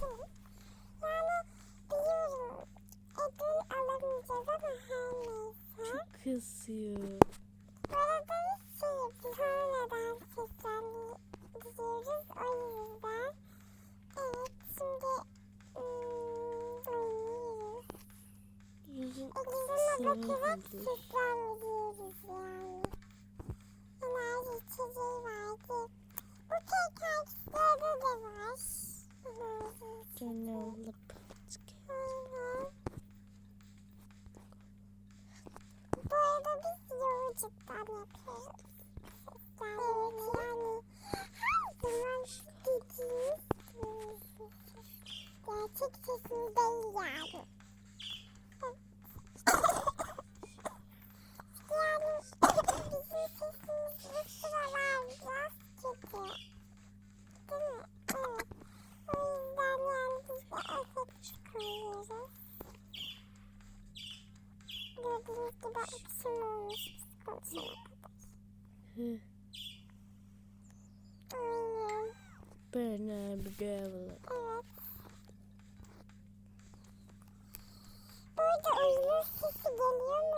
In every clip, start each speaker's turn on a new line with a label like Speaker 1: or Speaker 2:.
Speaker 1: açalım. Yani biliyorum ödül alamayacağız ama her neyse.
Speaker 2: Çok kızıyor.
Speaker 1: Bu arada biz şey. Sonradan seslendiriyoruz o yüzden. Evet şimdi ım, oynuyoruz.
Speaker 2: Yüzün
Speaker 1: Ekrana bakarak seslendiriyoruz yani. Enerji içeceği vardı. Yolculuktan yapıyoruz. Evet yani her zaman dediğimiz gerçek sesimiz değil yani. Yani bizim sesimiz bu sıralar biraz kötü. Değil mi? Evet. O yüzden yani biz de efekt koyuyoruz. Gördüğünüz gibi akşam olmuş
Speaker 2: Ben devlet.
Speaker 1: Evet. Burada oyunun sesi geliyor mu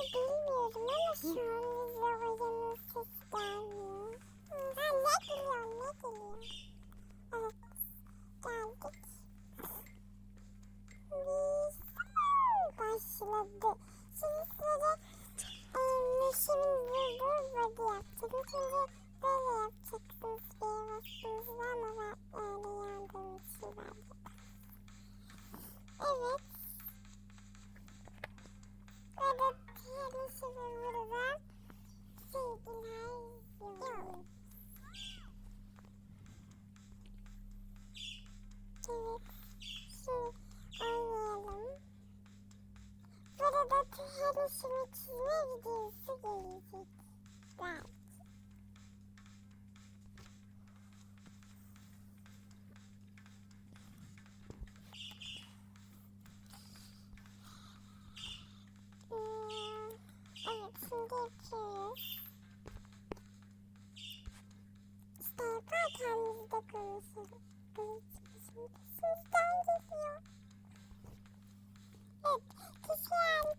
Speaker 1: yapacağız. Şimdi böyle yapacaksınız diye baktığınızda ama ben öyle yandığım için ben Evet. Burada diğer neşemi burada sevgiler yazıyorum. Evet. Şimdi oynayalım. Burada diğer neşemi çizme videosu gelecek. Wow. Hmm. Evet şimdi içiyoruz. İşte yaparken biz de konuşuruz. Şimdi sizden geliyor. Evet, kişilerin.